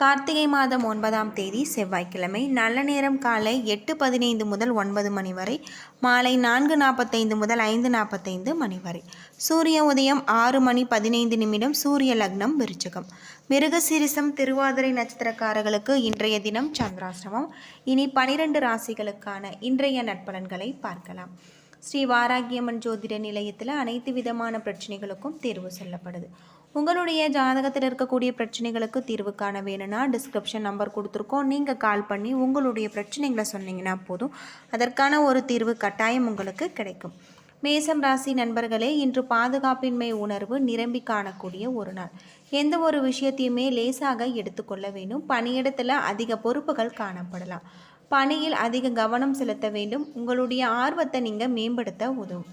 கார்த்திகை மாதம் ஒன்பதாம் தேதி செவ்வாய்க்கிழமை. நல்ல நேரம் காலை எட்டு பதினைந்து முதல் ஒன்பது மணி வரை மாலை நான்கு நாற்பத்தைந்து முதல் ஐந்து நாற்பத்தைந்து மணி வரை. சூரிய உதயம் ஆறு மணி பதினைந்து நிமிடம் சூரிய லக்னம் விருச்சகம். மிருகசீரிசம் திருவாதிரை நட்சத்திரக்காரர்களுக்கு இன்றைய தினம் சந்திராசிரமம் இனி பனிரெண்டு ராசிகளுக்கான இன்றைய நட்பலன்களை பார்க்கலாம். ஸ்ரீ வாராகியம்மன் ஜோதிட நிலையத்தில் அனைத்து விதமான பிரச்சனைகளுக்கும் தீர்வு சொல்லப்படுது. உங்களுடைய ஜாதகத்தில் இருக்கக்கூடிய பிரச்சனைகளுக்கு தீர்வு காண வேணும்னா டிஸ்கிரிப்ஷன் நம்பர் கொடுத்துருக்கோம். நீங்கள் கால் பண்ணி உங்களுடைய பிரச்சனைகளை சொன்னீங்கன்னா போதும். அதற்கான ஒரு தீர்வு கட்டாயம் உங்களுக்கு கிடைக்கும். மேசம் ராசி நண்பர்களே இன்று பாதுகாப்பின்மை உணர்வு நிரம்பி காணக்கூடிய ஒரு நாள். எந்த ஒரு விஷயத்தையுமே லேசாக எடுத்துக்கொள்ள வேண்டும் பணியிடத்தில் அதிக பொறுப்புகள் காணப்படலாம். பணியில் அதிக கவனம் செலுத்த வேண்டும். உங்களுடைய ஆர்வத்தை நீங்கள் மேம்படுத்த உதவும்.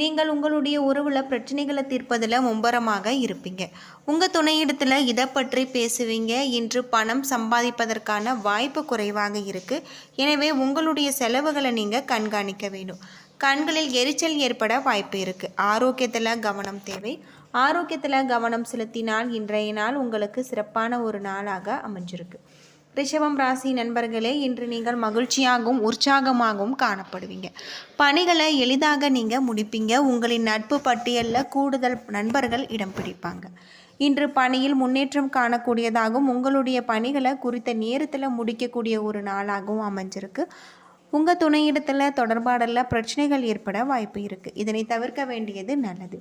நீங்கள் உங்களுடைய உறவில் பிரச்சனைகளை தீர்ப்பதில் மும்பரமாக இருப்பீங்க. உங்கள் துணையிடத்தில் இதை பற்றி பேசுவீங்க இன்று பணம் சம்பாதிப்பதற்கான வாய்ப்பு குறைவாக இருக்குது எனவே உங்களுடைய செலவுகளை நீங்கள் கண்காணிக்க வேண்டும். கண்களில் எரிச்சல் ஏற்பட வாய்ப்பு இருக்குது ஆரோக்கியத்தில் கவனம் தேவை. ஆரோக்கியத்தில் கவனம் செலுத்தினால் இன்றைய நாள் உங்களுக்கு சிறப்பான ஒரு நாளாக அமைஞ்சிருக்கு. ரிஷபம் ராசி நண்பர்களே இன்று நீங்கள் மகிழ்ச்சியாகவும் உற்சாகமாகவும் காணப்படுவீங்க. பணிகளை எளிதாக நீங்கள் முடிப்பீங்க. உங்களின் நட்பு பட்டியலில் கூடுதல் நண்பர்கள் இடம் பிடிப்பாங்க. இன்று பணியில் முன்னேற்றம் காணக்கூடியதாகவும் உங்களுடைய பணிகளை குறித்த நேரத்தில் முடிக்கக்கூடிய ஒரு நாளாகவும் அமைஞ்சிருக்கு. உங்கள் துணையிடத்தில் தொடர்பாடலில் பிரச்சனைகள் ஏற்பட வாய்ப்பு இருக்குது இதனை தவிர்க்க வேண்டியது நல்லது.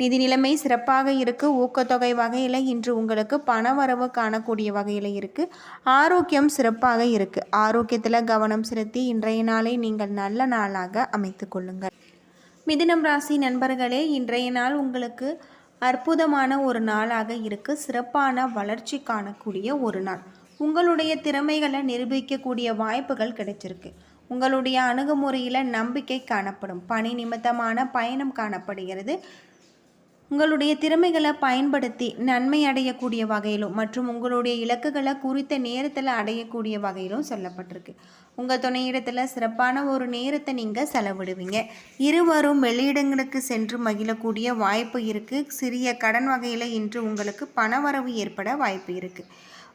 நிதி நிலைமை சிறப்பாக இருக்குது ஊக்கத்தொகை வகையில் இன்று உங்களுக்கு பணவரவு காணக்கூடிய வகையில் இருக்குது ஆரோக்கியம் சிறப்பாக இருக்குது ஆரோக்கியத்தில் கவனம் செலுத்தி இன்றைய நாளை நீங்கள் நல்ல நாளாக அமைத்து கொள்ளுங்கள். மிதினம் ராசி நண்பர்களே இன்றைய நாள் உங்களுக்கு அற்புதமான ஒரு நாளாக இருக்குது சிறப்பான வளர்ச்சி காணக்கூடிய ஒரு நாள். உங்களுடைய திறமைகளை நிரூபிக்கக்கூடிய வாய்ப்புகள் கிடைச்சிருக்கு. உங்களுடைய அணுகுமுறையில் நம்பிக்கை காணப்படும். பணி நிமித்தமான பயணம் காணப்படுகிறது. உங்களுடைய திறமைகளை பயன்படுத்தி நன்மை அடையக்கூடிய வகையிலும் மற்றும் உங்களுடைய இலக்குகளை குறித்த நேரத்தில் அடையக்கூடிய வகையிலும் சொல்லப்பட்டிருக்கு. உங்கள் துணையிடத்தில் சிறப்பான ஒரு நேரத்தை நீங்கள் செலவிடுவீங்க. இருவரும் வெளியிடங்களுக்கு சென்று மகிழக்கூடிய வாய்ப்பு இருக்குது சிறிய கடன் வகையில் இன்று உங்களுக்கு பணவரவு ஏற்பட வாய்ப்பு இருக்குது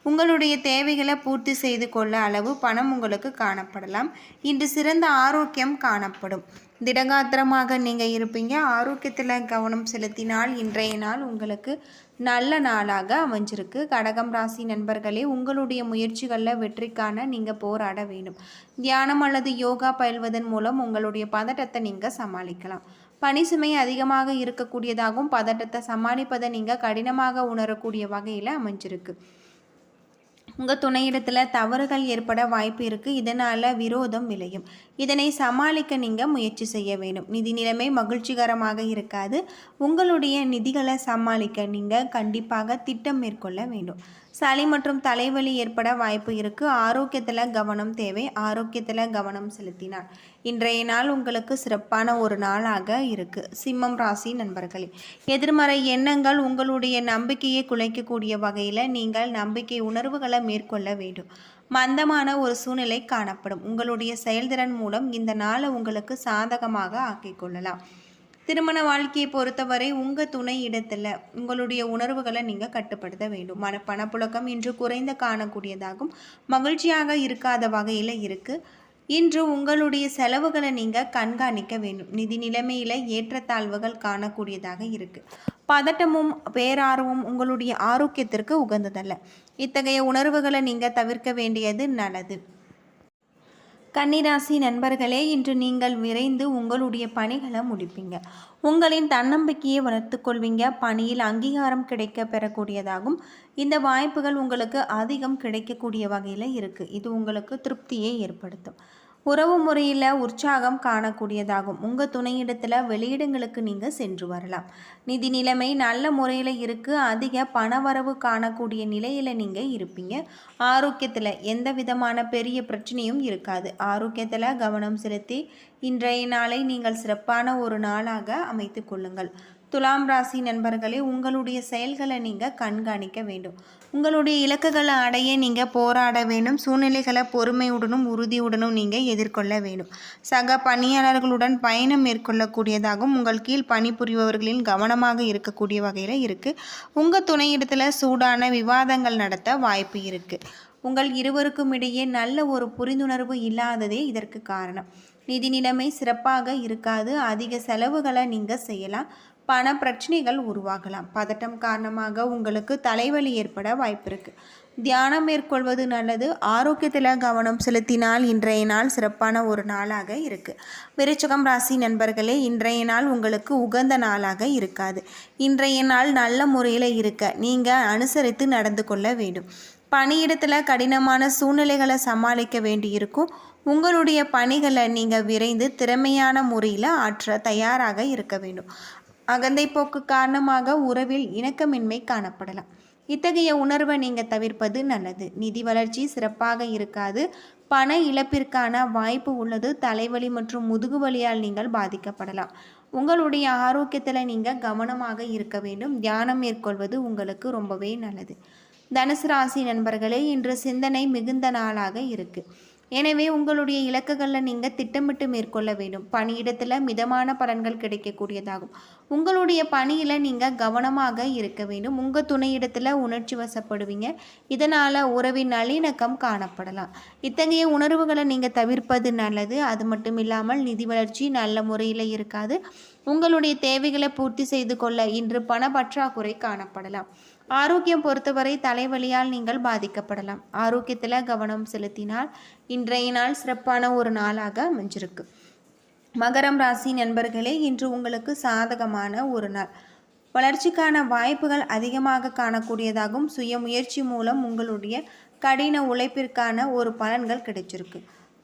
உங்களுடைய தேவைகளை பூர்த்தி செய்து கொள்ள அளவு பணம் உங்களுக்கு காணப்படலாம். இன்று சிறந்த ஆரோக்கியம் காணப்படும். திடகாத்திரமாக நீங்கள் இருப்பீங்க. ஆரோக்கியத்தில் கவனம் செலுத்தினால் இன்றைய நாள் உங்களுக்கு நல்ல நாளாக அமைஞ்சிருக்கு. கடகம் ராசி நண்பர்களே உங்களுடைய முயற்சிகளில் வெற்றிக்கான நீங்கள் போராட வேண்டும். தியானம் அல்லது யோகா பயில்வதன் மூலம் உங்களுடைய பதட்டத்தை நீங்கள் சமாளிக்கலாம். பனி சுமை அதிகமாக இருக்கக்கூடியதாகவும் பதட்டத்தை சமாளிப்பதை நீங்கள் கடினமாக உணரக்கூடிய வகையில் அமைஞ்சிருக்கு. உங்கள் துணையிடத்தில் தவறுகள் ஏற்பட வாய்ப்பு இருக்குது இதனால் விரோதம் விளையும். இதனை சமாளிக்க நீங்கள் முயற்சி செய்ய வேண்டும். நிதி நிலைமை மகிழ்ச்சிகரமாக இருக்காது. உங்களுடைய நிதிகளை சமாளிக்க நீங்கள் கண்டிப்பாக திட்டம் மேற்கொள்ள வேண்டும். சளி மற்றும் தலைவலி ஏற்பட வாய்ப்பு இருக்குது ஆரோக்கியத்தில் கவனம் தேவை. ஆரோக்கியத்தில் கவனம் செலுத்தினார் இன்றைய நாள் உங்களுக்கு சிறப்பான ஒரு நாளாக இருக்குது சிம்மம் ராசி நண்பர்களே எதிர்மறை எண்ணங்கள் உங்களுடைய நம்பிக்கையை குலைக்கக்கூடிய வகையில் நீங்கள் நம்பிக்கை உணர்வுகளை மேற்கொள்ள வேண்டும். மந்தமான ஒரு சூழ்நிலை காணப்படும். உங்களுடைய செயல்திறன் மூலம் இந்த நாளை உங்களுக்கு சாதகமாக ஆக்கிக்கொள்ளலாம் திருமண வாழ்க்கையை பொறுத்தவரை உங்கள் துணை இடத்துல உங்களுடைய உணர்வுகளை நீங்கள் கட்டுப்படுத்த வேண்டும். மன பணப்புழக்கம் இன்று குறைந்த காணக்கூடியதாகும் மகிழ்ச்சியாக இருக்காத வகையில் இருக்குது இன்று உங்களுடைய செலவுகளை நீங்கள் கண்காணிக்க வேண்டும். நிதி நிலைமையில் ஏற்றத்தாழ்வுகள் காணக்கூடியதாக இருக்குது பதட்டமும் பேரார்வம் உங்களுடைய ஆரோக்கியத்திற்கு உகந்ததல்ல. இத்தகைய உணர்வுகளை நீங்கள் தவிர்க்க வேண்டியது நல்லது. கன்னிராசி நண்பர்களே இன்று நீங்கள் விரைந்து உங்களுடைய பணிகளை முடிப்பீங்க. உங்களின் தன்னம்பிக்கையை வளர்த்து கொள்வீங்க. பணியில் அங்கீகாரம் கிடைக்க பெறக்கூடியதாகும். இந்த வாய்ப்புகள் உங்களுக்கு அதிகம் கிடைக்கக்கூடிய வகையில் இருக்குது இது உங்களுக்கு திருப்தியை ஏற்படுத்தும். உறவு முறையில் உற்சாகம் காணக்கூடியதாகும். உங்கள் துணையிடத்தில் வெளியிடங்களுக்கு நீங்கள் சென்று வரலாம். நிதி நிலைமை நல்ல முறையில் இருக்குது அதிக பணவரவு காணக்கூடிய நிலையில் நீங்கள் இருப்பீங்க. ஆரோக்கியத்தில் எந்த விதமான பெரிய பிரச்சனையும் இருக்காது. ஆரோக்கியத்தில் கவனம் செலுத்தி இன்றைய நாளை நீங்கள் சிறப்பான ஒரு நாளாக அமைத்து கொள்ளுங்கள். துலாம் ராசி நண்பர்களே உங்களுடைய செயல்களை நீங்கள் கண்காணிக்க வேண்டும். உங்களுடைய இலக்குகளை அடைய நீங்கள் போராட வேண்டும். சூழ்நிலைகளை பொறுமையுடனும் உறுதியுடனும் நீங்கள் எதிர்கொள்ள வேண்டும். சக பணியாளர்களுடன் பயணம் மேற்கொள்ளக்கூடியதாகவும் உங்கள் கீழ் பணிபுரிபவர்களின் கவனமாக இருக்கக்கூடிய வகையில் இருக்குது உங்கள் துணையிடத்தில் சூடான விவாதங்கள் நடத்த வாய்ப்பு இருக்குது உங்கள் இருவருக்கும் இடையே நல்ல ஒரு புரிந்துணர்வு இல்லாததே இதற்கு காரணம். நிதி நிலைமை சிறப்பாக இருக்காது. அதிக செலவுகளை நீங்கள் செய்யலாம். பண பிரச்சனைகள் உருவாகலாம். பதட்டம் காரணமாக உங்களுக்கு தலைவலி ஏற்பட வாய்ப்பிருக்கு. தியானம் மேற்கொள்வது நல்லது. ஆரோக்கியத்தில் கவனம் செலுத்தினால் இன்றைய நாள் சிறப்பான ஒரு நாளாக இருக்குது விருச்சகம் ராசி நண்பர்களே இன்றைய நாள் உங்களுக்கு உகந்த நாளாக இருக்காது. இன்றைய நாள் நல்ல முறையில் இருக்க நீங்கள் அனுசரித்து நடந்து கொள்ள வேண்டும். பணியிடத்தில் கடினமான சூழ்நிலைகளை சமாளிக்க வேண்டியிருக்கும். உங்களுடைய பணிகளை நீங்கள் விரைந்து திறமையான முறையில் ஆற்ற தயாராக இருக்க வேண்டும். அகந்தை போக்கு காரணமாக உறவில் இணக்கமின்மை காணப்படலாம். இத்தகைய உணர்வை நீங்கள் தவிர்ப்பது நல்லது. நிதி வளர்ச்சி சிறப்பாக இருக்காது. பண இழப்பிற்கான வாய்ப்பு உள்ளது. தலைவலி மற்றும் முதுகு வலியால் நீங்கள் பாதிக்கப்படலாம். உங்களுடைய ஆரோக்கியத்தில் நீங்கள் கவனமாக இருக்க வேண்டும். தியானம் மேற்கொள்வது உங்களுக்கு ரொம்பவே நல்லது. தனுசு ராசி நண்பர்களே இன்று சிந்தனை மிகுந்த நாளாக இருக்குது எனவே உங்களுடைய இலக்குகளில் நீங்கள் திட்டமிட்டு மேற்கொள்ள வேண்டும். பணியிடத்தில் மிதமான பலன்கள் கிடைக்கக்கூடியதாகும். உங்களுடைய பணியில் நீங்கள் கவனமாக இருக்க வேண்டும். உங்கள் துணையிடத்தில் உணர்ச்சி வசப்படுவீங்க. இதனால் உறவின் நல்லிணக்கம் காணப்படலாம். இத்தகைய உணர்வுகளை நீங்கள் தவிர்ப்பது நல்லது. அது மட்டும் இல்லாமல் நிதி வளர்ச்சி நல்ல முறையில் இருக்காது. உங்களுடைய தேவைகளை பூர்த்தி செய்து கொள்ள இன்று பண பற்றாக்குறை காணப்படலாம். ஆரோக்கியம் பொறுத்தவரை தலைவலியால் நீங்கள் பாதிக்கப்படலாம். ஆரோக்கியத்தில் கவனம் செலுத்தினால் இன்றைய நாள் சிறப்பான ஒரு நாளாக அமைஞ்சிருக்கு. மகரம் ராசி நண்பர்களே இன்று உங்களுக்கு சாதகமான ஒரு நாள். வளர்ச்சிக்கான வாய்ப்புகள் அதிகமாக காணக்கூடியதாகவும் சுய முயற்சி மூலம் உங்களுடைய கடின உழைப்பிற்கான ஒரு பலன்கள் கிடைச்சிருக்கு.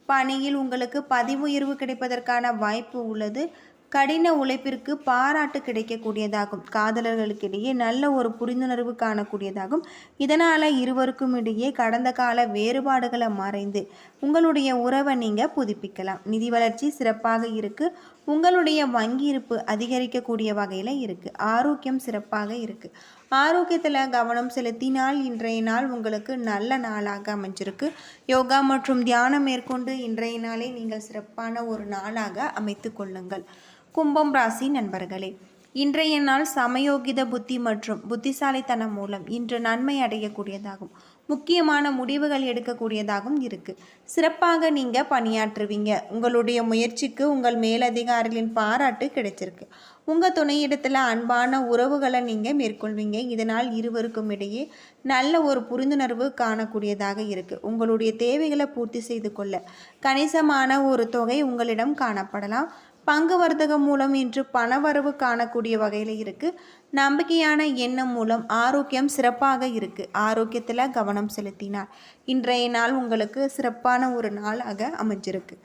பணியில் உங்களுக்கு பதிவு உயர்வு கிடைப்பதற்கான வாய்ப்பு உள்ளது. கடின உழைப்பிற்கு பாராட்டு கிடைக்கக்கூடியதாகும். காதலர்களுக்கிடையே நல்ல ஒரு புரிந்துணர்வு காணக்கூடியதாகும். இதனால் இருவருக்கும் இடையே கடந்த கால வேறுபாடுகளை மறைந்து உங்களுடைய உறவை நீங்கள் புதுப்பிக்கலாம். நிதி வளர்ச்சி சிறப்பாக இருக்குது உங்களுடைய வங்கி இருப்பு அதிகரிக்கக்கூடிய வகையில் இருக்குது ஆரோக்கியம் சிறப்பாக இருக்குது ஆரோக்கியத்தில் கவனம் செலுத்தினால் இன்றைய நாள் உங்களுக்கு நல்ல நாளாக அமைஞ்சிருக்கு. யோகா மற்றும் தியானம் மேற்கொண்டு இன்றைய நாளை நீங்கள் சிறப்பான ஒரு நாளாக அமைத்து கொள்ளுங்கள். கும்பம் ராசி நண்பர்களே இன்றைய நாள் சமயோகித புத்தி மற்றும் புத்திசாலித்தனம் மூலம் இன்று நன்மை அடையக்கூடியதாகும். முக்கியமான முடிவுகள் எடுக்கக்கூடியதாகவும் இருக்குது சிறப்பாக நீங்கள் பணியாற்றுவீங்க. உங்களுடைய முயற்சிக்கு உங்கள் மேலதிகாரிகளின் பாராட்டு கிடைச்சிருக்கு. உங்கள் துணையிடத்தில் அன்பான உறவுகளை நீங்கள் மேற்கொள்வீங்க. இதனால் இருவருக்கும் இடையே நல்ல ஒரு புரிந்துணர்வு காணக்கூடியதாக இருக்குது உங்களுடைய தேவைகளை பூர்த்தி செய்து கொள்ள கணிசமான ஒரு தொகை உங்களிடம் காணப்படலாம். பங்கு வர்த்தகம் மூலம் இன்று பணவரவு காணக்கூடிய வகையில் இருக்குது நம்பிக்கையான எண்ணம் மூலம் ஆரோக்கியம் சிறப்பாக இருக்குது ஆரோக்கியத்தில் கவனம் செலுத்தினார். இன்றைய நாள் உங்களுக்கு சிறப்பான ஒரு நாளாக அமைஞ்சிருக்கு.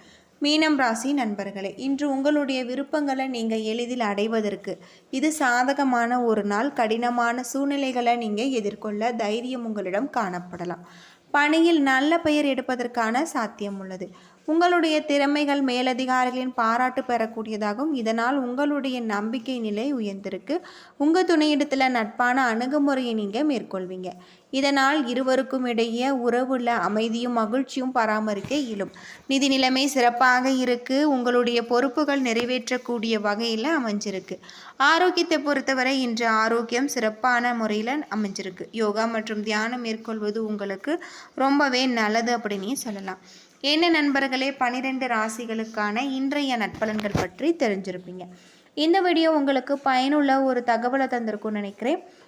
மீனம் ராசி நண்பர்களே இன்று உங்களுடைய விருப்பங்களை நீங்கள் எளிதில் அடைவதற்கு இது சாதகமான ஒரு நாள். கடினமான சூழ்நிலைகளை நீங்கள் எதிர்கொள்ள தைரியம் உங்களிடம் காணப்படலாம். பணியில் நல்ல பெயர் எடுப்பதற்கான சாத்தியம் உள்ளது. உங்களுடைய திறமைகள் மேலதிகாரிகளின் பாராட்டு பெறக்கூடியதாகும். இதனால் உங்களுடைய நம்பிக்கை நிலை உயர்ந்திருக்கு. உங்கள் துணையிடத்தில் நட்பான அணுகுமுறையை நீங்கள் மேற்கொள்வீங்க. இதனால் இருவருக்கும் இடையே உறவுள்ள அமைதியும் மகிழ்ச்சியும் பராமரிக்க இயலும். நிதி நிலைமை சிறப்பாக இருக்கு. உங்களுடைய பொறுப்புகள் நிறைவேற்றக்கூடிய வகையில் அமைஞ்சிருக்கு. ஆரோக்கியத்தை பொறுத்தவரை இன்று ஆரோக்கியம் சிறப்பான முறையில் அமைஞ்சிருக்கு. யோகா மற்றும் தியானம் மேற்கொள்வது உங்களுக்கு ரொம்பவே நல்லது அப்படின்னு சொல்லலாம். என்ன நண்பர்களே பனிரெண்டு ராசிகளுக்கான இன்றைய நட்பலன்கள் பற்றி தெரிஞ்சிருப்பீங்க. இந்த வீடியோ உங்களுக்கு பயனுள்ள ஒரு தகவலை தந்திருக்கும்னு நினைக்கிறேன்.